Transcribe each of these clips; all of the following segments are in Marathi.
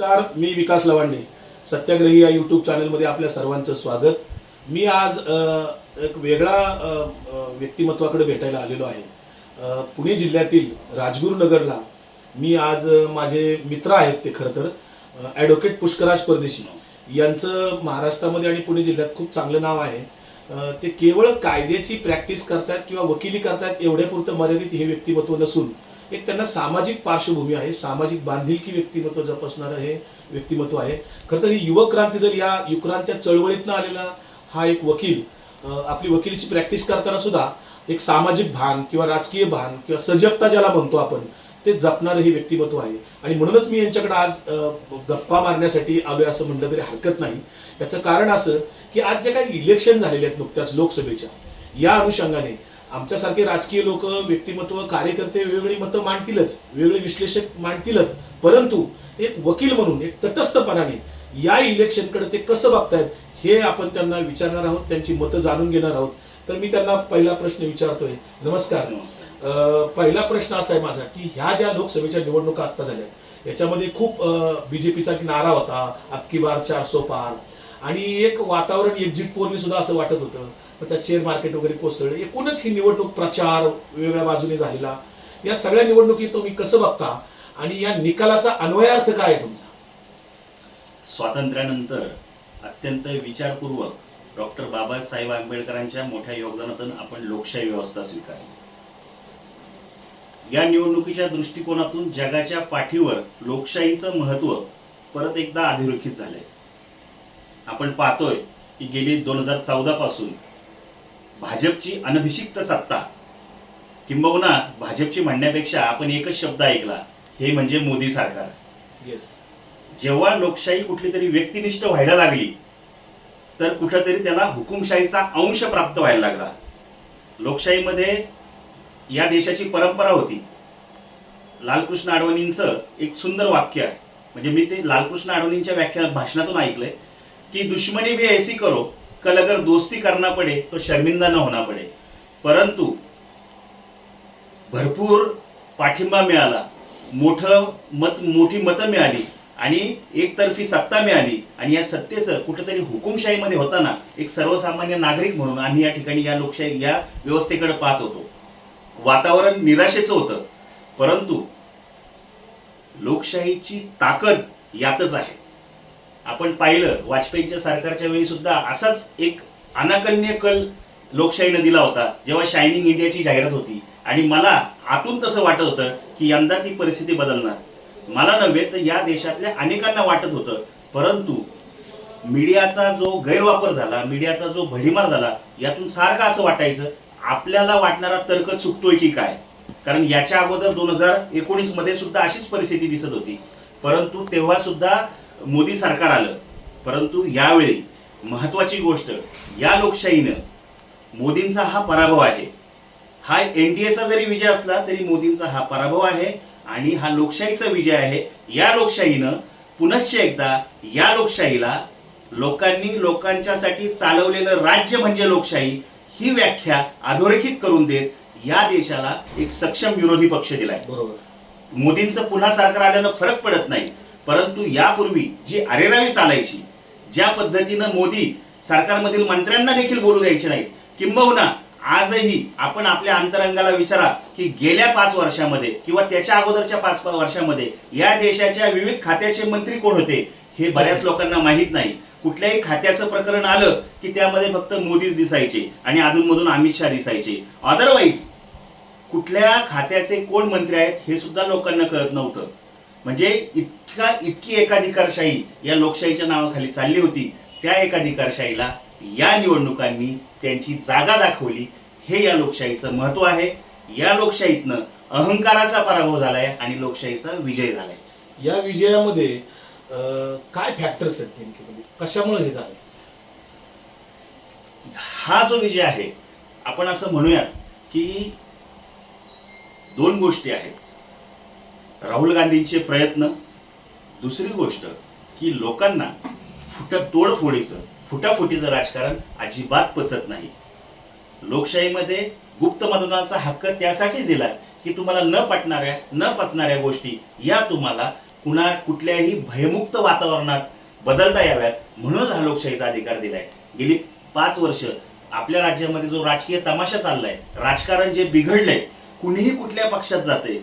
नमस्कार मी विकास लवांडे. सत्याग्रही या यूट्यूब चॅनलमध्ये आपल्या सर्वांचं स्वागत. मी आज एक वेगळा व्यक्तिमत्वाकडे भेटायला आलेलो आहे. पुणे जिल्ह्यातील राजगुरुनगरला मी आज माझे मित्र आहेत ते खरं तर. ॲडव्होकेट पुष्कराज परदेशी. यांचं महाराष्ट्रामध्ये आणि पुणे जिल्ह्यात खूप चांगलं नाव आहे. ते केवळ कायद्याची प्रॅक्टिस करतात किंवा वकिली करतात एवढ्यापुरतं मर्यादित हे व्यक्तिमत्व नसून एक त्यांना सामाजिक पार्श्वभूमी आहे सामाजिक बांधिलकी व्यक्तिमत्व जपसणारं हे व्यक्तिमत्व आहे. खरं तर ही युवक क्रांती दल या युक्रांच्या चळवळीतनं आलेला हा एक वकील आपली वकिलीची प्रॅक्टिस करताना सुद्धा एक सामाजिक भान किंवा राजकीय भान किंवा सजगता ज्याला म्हणतो आपण ते जपणारं हे व्यक्तिमत्व आहे. आणि म्हणूनच मी यांच्याकडे आज गप्पा मारण्यासाठी आलोय असं म्हटलं तरी हरकत नाही. याचं कारण असं की आज जे काही इलेक्शन झालेले आहेत नुकत्याच लोकसभेच्या या अनुषंगाने आमच्यासारखे राजकीय लोक व्यक्तिमत्व कार्यकर्ते वेगवेगळी मतं मांडतीलच वेगवेगळे विश्लेषक मांडतीलच. परंतु एक वकील म्हणून एक तटस्थपणाने या इलेक्शनकडे ते कसं बघतायत हे आपण त्यांना विचारणार आहोत त्यांची मतं जाणून घेणार आहोत. तर मी त्यांना पहिला प्रश्न विचारतोय. नमस्कार. अ, पहिला प्रश्न असा आहे माझा की ह्या ज्या लोकसभेच्या निवडणुका आता झाल्या याच्यामध्ये खूप बीजेपीचा नारा होता अबकी बार चारसो पार. आणि एक वातावरण एक्झिट पोलने सुद्धा असं वाटत होतं. मग त्यात शेअर मार्केट वगैरे कोसळलं. एकूणच ही निवडणूक प्रचार वेगवेगळ्या बाजूने झालेला. या सगळ्या निवडणुकी तुम्ही कसं बघता? आणि या निकालाचा अन्वयार्थ काय आहे तुमचा? स्वातंत्र्यानंतर अत्यंत विचारपूर्वक डॉक्टर बाबासाहेब आंबेडकरांच्या मोठ्या योगदानातून आपण लोकशाही व्यवस्था स्वीकारली. या निवडणुकीच्या दृष्टिकोनातून जगाच्या पाठीवर लोकशाहीचं महत्त्व परत एकदा अधोरेखित झालंय. आपण पाहतोय की गेली दोन हजार चौदा पासून भाजपची अनभिषिक्त सत्ता किंबहुना भाजपची म्हणण्यापेक्षा आपण एकच शब्द ऐकला हे म्हणजे मोदी सरकार. येस जेव्हा लोकशाही कुठली तरी व्यक्तिनिष्ठ व्हायला लागली तर कुठंतरी त्याला हुकुमशाहीचा अंश प्राप्त व्हायला लागला. लोकशाहीमध्ये या देशाची परंपरा होती. लालकृष्ण अडवाणींचं एक सुंदर वाक्य आहे. म्हणजे मी ते लालकृष्ण अडवाणींच्या व्याख्या भाषणातून ऐकलंय की दुश्मनी भी ऐसी करो कल अगर दोस्ती करना पडे तो शर्मिंदा न होना पडे. परंतु भरपूर पाठिंबा मिळाला मोठं मत मोठी मतं मिळाली. आणि एकतर्फी सत्ता मिळाली आणि या सत्तेचं कुठंतरी हुकुमशाहीमध्ये होताना एक सर्वसामान्य नागरिक म्हणून आम्ही या ठिकाणी या लोकशाही या व्यवस्थेकडे पाहत होतो. वातावरण निराशेचं होतं परंतु लोकशाहीची ताकद यातच आहे. आपण पाहिलं वाजपेयींच्या सरकारच्या वेळी सुद्धा असाच एक अनाकन्य कल लोकशाहीनं दिला होता जेव्हा शायनिंग इंडियाची जाहिरात होती. आणि मला आतून तसं वाटत होतं की यंदा ती परिस्थिती बदलणार. मला नव्हे तर या देशातल्या अनेकांना वाटत होतं. परंतु मीडियाचा जो गैरवापर झाला मीडियाचा जो भडीमार झाला यातून सारखं असं वाटायचं आपल्याला वाटणारा तर्क चुकतोय की काय? कारण याच्या अगोदर दोन हजार एकोणीसमध्ये सुद्धा अशीच परिस्थिती दिसत होती. परंतु तेव्हा सुद्धा मोदी सरकार आलं. परंतु यावेळी महत्वाची गोष्ट या लोकशाहीनं मोदींचा हा पराभव आहे. हा एनडीएचा जरी विजय असला तरी मोदींचा हा पराभव आहे. आणि हा लोकशाहीचा विजय आहे. या लोकशाहीनं पुनश्च एकदा या लोकशाहीला लोकांनी लोकांच्यासाठी चालवलेलं राज्य म्हणजे लोकशाही ही व्याख्या अधोरेखित करून देत या देशाला एक सक्षम विरोधी पक्ष दिलाय. बरोबर. मोदींचं पुन्हा सरकार आल्यानं फरक पडत नाही. परंतु यापूर्वी जी अरेरावी चालायची ज्या पद्धतीनं मोदी सरकारमधील मंत्र्यांना देखील बोलू द्यायचे नाहीत किंबहुना आजही आपण आपल्या अंतरंगाला विचारा की गेल्या पाच वर्षामध्ये किंवा त्याच्या अगोदरच्या पाच वर्षामध्ये या देशाच्या विविध खात्याचे मंत्री कोण होते हे बऱ्याच लोकांना माहीत नाही. कुठल्याही खात्याचं प्रकरण आलं की त्यामध्ये फक्त मोदीच दिसायचे आणि अधूनमधून अमित शहा दिसायचे. अदरवाईज कुठल्या खात्याचे कोण मंत्री आहेत हे सुद्धा लोकांना कळत नव्हतं. म्हणजे इतका इतकी एकाधिकारशाही या लोकशाहीच्या नावाखाली चालली होती. त्या एकाधिकारशाहीला या निवडणुकांनी त्यांची जागा दाखवली. हे या लोकशाहीचं महत्त्व आहे. या लोकशाहीतनं अहंकाराचा पराभव झालाय आणि लोकशाहीचा विजय झालाय. या विजयामध्ये काय फॅक्टर्स आहेत नेमके? म्हणजे कशामुळे हे झालं हा जो विजय आहे आपण असं म्हणूयात की दोन गोष्टी आहेत. राहुल गांधींचे प्रयत्न दुसरी गोष्ट की लोकांना फुट तोडफोडीचं फुटाफुटीचं राजकारण अजिबात पचत नाही. लोकशाहीमध्ये गुप्त मतदानाचा हक्क त्यासाठीच दिला की तुम्हाला न पटणाऱ्या न पचणाऱ्या गोष्टी या तुम्हाला कुणा कुठल्याही भयमुक्त वातावरणात बदलता याव्यात. म्हणूनच हा लोकशाहीचा अधिकार दिलाय. गेली पाच वर्ष आपल्या राज्यामध्ये जो राजकीय तमाशा चाललाय राजकारण जे बिघडलंय कुणीही कुठल्या पक्षात जाते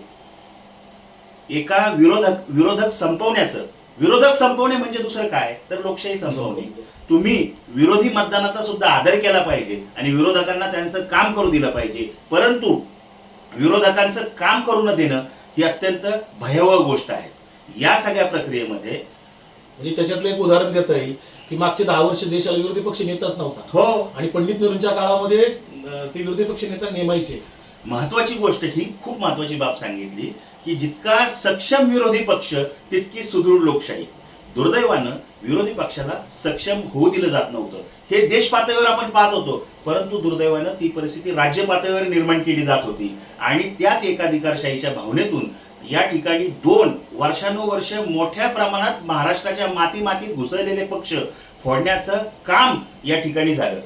एका विरोधक विरोधक संपवण्याचं विरोधक संपवणे म्हणजे दुसरं काय? तर लोकशाही संपवणे. तुम्ही विरोधी मतदानाचा सुद्धा आदर केला पाहिजे आणि विरोधकांना त्यांचं काम करू दिलं पाहिजे. परंतु विरोधकांचं काम करू न देणं ही अत्यंत भयावह गोष्ट आहे. या सगळ्या प्रक्रियेमध्ये म्हणजे त्याच्यातलं एक उदाहरण देता येईल की मागचे दहा वर्ष देशाला विरोधी पक्ष नेताच नव्हता. हो. आणि पंडित नेहरूंच्या काळामध्ये ते विरोधी पक्ष नेता नेमायचे. महत्वाची गोष्ट ही खूप महत्वाची बाब सांगितली. की जितका सक्षम विरोधी पक्ष तितकी सुदृढ लोकशाही. दुर्दैवानं विरोधी पक्षाला सक्षम होऊ दिलं जात नव्हतं. हे देश पातळीवर आपण पाहत होतो परंतु दुर्दैवानं ती परिस्थिती राज्य पातळीवर निर्माण केली जात होती. आणि त्याच एकाधिकारशाहीच्या भावनेतून या ठिकाणी दोन वर्षानुवर्ष मोठ्या प्रमाणात महाराष्ट्राच्या माती मातीत घुसळलेले पक्ष फोडण्याचं काम या ठिकाणी झालं.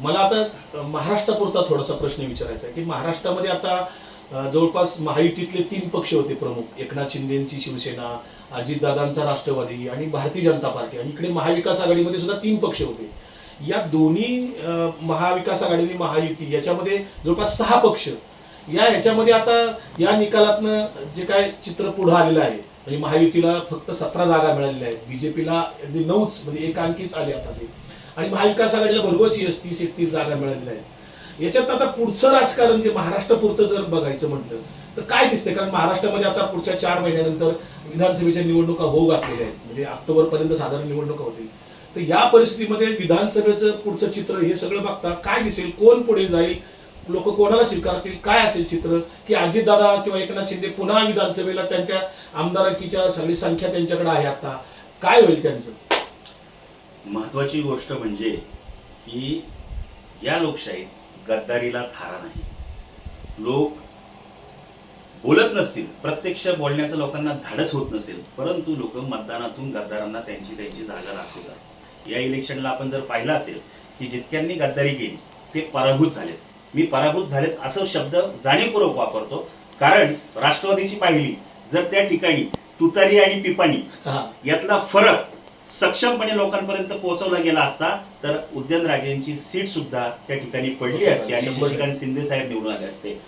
मला आता महाराष्ट्रापुरता थोडासा प्रश्न विचारायचा आहे की महाराष्ट्रामध्ये आता जवळपास महायुतीतले तीन पक्ष होते प्रमुख. एकनाथ शिंदेची शिवसेना अजितदादांचा राष्ट्रवादी आणि भारतीय जनता पार्टी. आणि इकडे महाविकास आघाडीमध्ये सुद्धा तीन पक्ष होते. या दोन्ही अं, महाविकास आघाडी आणि महायुती याच्यामध्ये जवळपास सहा पक्ष. या ह्याच्यामध्ये आता या निकालातनं जे काय चित्र पुढं आलेलं आहे म्हणजे महायुतीला फक्त सतरा जागा मिळालेल्या आहेत. बीजेपीला अगदी नऊच म्हणजे एक अंकीच आले आता ते. आणि महाविकास आघाडीला भरघोस एस तीस एकतीस जागा मिळालेल्या आहेत. याच्यात आता पुढचं राजकारण जे महाराष्ट्रापुरतं जर बघायचं म्हटलं तर काय दिसतंय? कारण महाराष्ट्रामध्ये आता पुढच्या चार महिन्यानंतर विधानसभेच्या निवडणुका होऊ घातलेल्या आहेत. म्हणजे ऑक्टोबर पर्यंत साधारण निवडणुका होतील. तर या परिस्थितीमध्ये विधानसभेचं पुढचं चित्र हे सगळं बघता काय दिसेल? कोण पुढे जाईल? लोक कोणाला स्वीकारतील? काय असेल चित्र? की अजितदादा किंवा एकनाथ शिंदे पुन्हा विधानसभेला त्यांच्या आमदारकीच्या सगळी संख्या त्यांच्याकडे आहे आता? काय होईल त्यांचं? महत्वाची गोष्ट म्हणजे की या लोकशाहीत गद्दारीला थारा नाही. लोक बोलत नसतील. प्रत्यक्ष बोलण्याचं लोकांना धाडस होत नसेल. परंतु लोक मतदानातून गद्दारांना त्यांची त्यांची जागा दाखवतात. या इलेक्शनला आपण जर पाहिलं असेल की जितक्यांनी गद्दारी केली ते पराभूत झालेत. मी पराभूत झालेत असं शब्द जाणीवपूर्वक वापरतो. कारण राष्ट्रवादीची पाहिली जर त्या ठिकाणी तुतारी आणि पिपाणी यातला फरक सक्षमपणे लोकांपर्यंत पोहोचवला गेला असता तर उद्यनराजेंची सीट सुद्धा त्या ठिकाणी पडली असती आणि शशिकांत शिंदे साहेब निवडून आले असते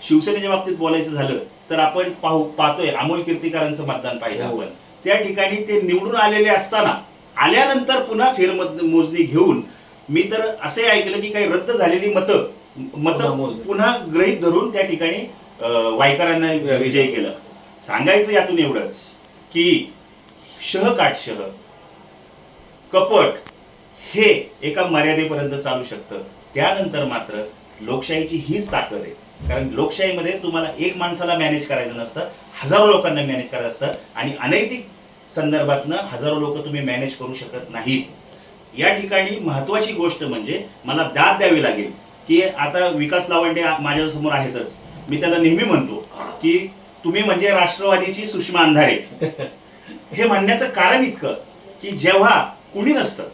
शिवसेनेच्या बाबतीत बोलायचं झालं तर आपण पाहू पाहतोय अमोल कीर्तिकारांचं मतदान पाहिलं हो. आपण त्या ठिकाणी ते निवडून आलेले असताना आल्यानंतर पुन्हा फेरमत मोजणी घेऊन मी तर असे ऐकलं की काही रद्द झालेली मतं मतं. पुन्हा गृहीत धरून त्या ठिकाणी वायकरांना विजय केलं सांगायचं यातून एवढंच की शह काट शह. कपट हे एका मर्यादेपर्यंत चालू शकतं. त्यानंतर मात्र लोकशाहीची हीच ताकद आहे. कारण लोकशाहीमध्ये तुम्हाला एक माणसाला मॅनेज करायचं नसतं हजारो लोकांना मॅनेज करायचं असतं आणि अनैतिक संदर्भातनं हजारो लोक तुम्ही मॅनेज करू शकत नाहीत. या ठिकाणी महत्वाची गोष्ट म्हणजे मला दाद द्यावी लागेल की आता विकास लावंडे माझ्यासमोर आहेतच. मी त्याला नेहमी म्हणतो की तुम्ही म्हणजे राष्ट्रवादीची सुषमा अंधारे. हे म्हणण्याचं कारण इतकं की जेव्हा कुणी नसतं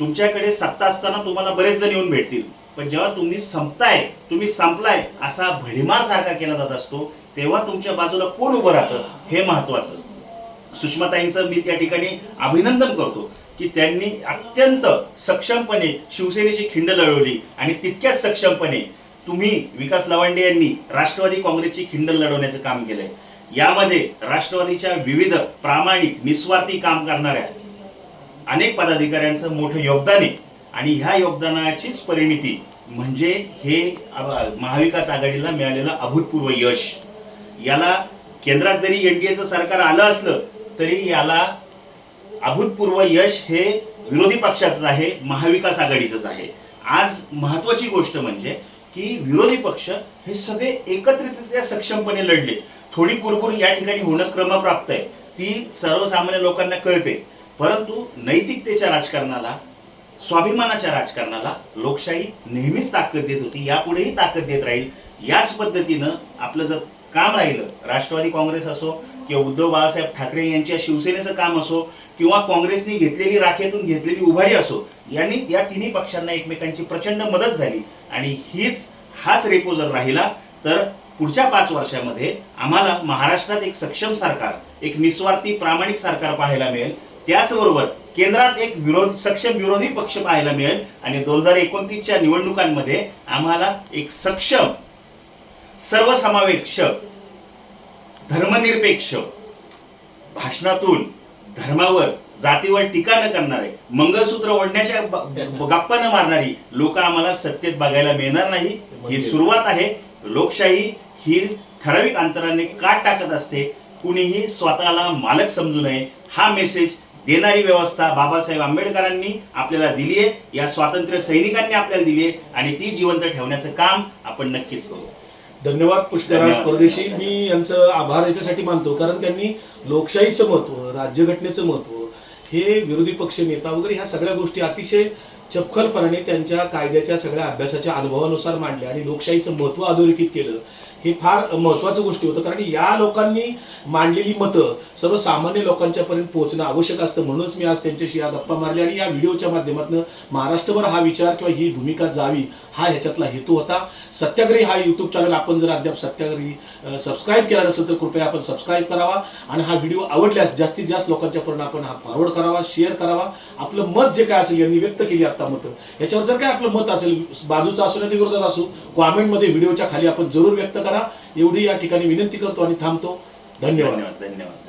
तुमच्याकडे सत्ता असताना तुम्हाला बरेच जण येऊन भेटतील. पण जेव्हा तुम्ही संपताय तुम्ही संपलाय असा भडीमार सारखा केला जात असतो तेव्हा तुमच्या बाजूला कोण उभं राहतं हे महत्वाचं. सुषमाताईंचं मी त्या ठिकाणी अभिनंदन करतो की त्यांनी अत्यंत सक्षमपणे शिवसेनेची खिंड लढवली आणि तितक्याच सक्षमपणे तुम्ही विकास लवांडे यांनी राष्ट्रवादी काँग्रेसची खिंड लढवण्याचं काम केलंय. यामध्ये राष्ट्रवादीच्या विविध प्रामाणिक निस्वार्थी काम करणाऱ्या अनेक पदाधिकाऱ्यांचं मोठं योगदान आहे. आणि ह्या योगदानाचीच परिणिती म्हणजे हे महाविकास आघाडीला मिळालेलं अभूतपूर्व यश. याला केंद्रात जरी एनडीएचं सरकार आलं असलं तरी याला अभूतपूर्व यश हे विरोधी पक्षाचंच आहे महाविकास आघाडीचंच आहे. आज महत्वाची गोष्ट म्हणजे की विरोधी पक्ष हे सगळे एकत्रितरित्या सक्षमपणे लढले. थोडी कुरकुर या ठिकाणी होणं क्रमप्राप्त आहे. ती सर्वसामान्य लोकांना कळते. परंतु नैतिकतेच्या राजकारणाला स्वाभिमानाच्या राजकारणाला लोकशाही नेहमीच ताकद देत होती. यापुढेही ताकद देत राहील. याच पद्धतीनं आपलं जर काम राहिलं राष्ट्रवादी काँग्रेस असो किंवा उद्धव बाळासाहेब ठाकरे यांच्या शिवसेनेचं काम असो किंवा काँग्रेसने घेतलेली राखेतून घेतलेली उभारी असो यांनी या तिन्ही पक्षांना एकमेकांची प्रचंड मदत झाली. आणि हीच हाच रेपो जर राहिला तर पुढच्या पाच वर्षामध्ये आम्हाला महाराष्ट्रात एक सक्षम सरकार एक निस्वार्थी प्रामाणिक सरकार पाहायला मिळेल. त्याचबरोबर केंद्रात एक विरोध सक्षम विरोधी पक्ष पाहायला मिळेल. आणि दोन हजार एकोणतीसच्या निवडणुकांमध्ये आम्हाला एक सक्षम सर्वसमावेशक धर्मनिरपेक्ष भाषणातून धर्मावर जातीवर टीका न करणारे मंगळसूत्र ओढण्याच्या गप्पा न मारणारी लोक आम्हाला सत्तेत बघायला मिळणार नाही. ही सुरुवात आहे. लोकशाही ही ठराविक अंतराने काट टाकत असते. कुणीही स्वतःला मालक समजू नये. हा मेसेज देणारी व्यवस्था बाबासाहेब आंबेडकरांनी आपल्याला दिली आहे. या स्वातंत्र्य सैनिकांनी आपल्याला दिली आहे आणि ती जिवंत ठेवण्याचं काम आपण नक्कीच करू. धन्यवाद पुष्कराज. परदेशी. मी यांचं आभार याच्यासाठी मानतो कारण त्यांनी लोकशाहीचं महत्त्व राज्यघटनेचं महत्त्व हे विरोधी पक्ष नेता वगैरे ह्या सगळ्या गोष्टी अतिशय चपखलपणाने त्यांच्या कायद्याच्या सगळ्या अभ्यासाच्या अनुभवानुसार मांडल्या आणि लोकशाहीचं महत्त्व अधोरेखित केलं. हे फार महत्त्वाचं गोष्टी होतं कारण या लोकांनी मांडलेली मतं सर्वसामान्य लोकांच्यापर्यंत पोहोचणं आवश्यक असतं. म्हणूनच मी आज त्यांच्याशी या गप्पा मारल्या आणि या व्हिडिओच्या माध्यमातून महाराष्ट्रभर हा विचार किंवा ही भूमिका जावी हा ह्याच्यातला हेतू होता. सत्याग्रही हा यूट्यूब चॅनल आपण जर अद्याप सत्याग्रही सबस्क्राईब केला नसेल तर कृपया आपण सबस्क्राईब करावा आणि हा व्हिडिओ आवडल्यास जास्तीत जास्त लोकांच्यापर्यंत आपण हा फॉरवर्ड करावा शेअर करावा. आपलं मत जे काय असेल यांनी व्यक्त केली आता मतं. याच्यावर जर काय आपलं मत असेल बाजूचं असू नये विरोधात असू कॉमेंटमध्ये व्हिडिओच्या खाली आपण जरूर व्यक्त करा. एवढी या ठिकाणी विनंती करतो आणि थांबतो. धन्यवाद. धन्यवाद धन्यवाद.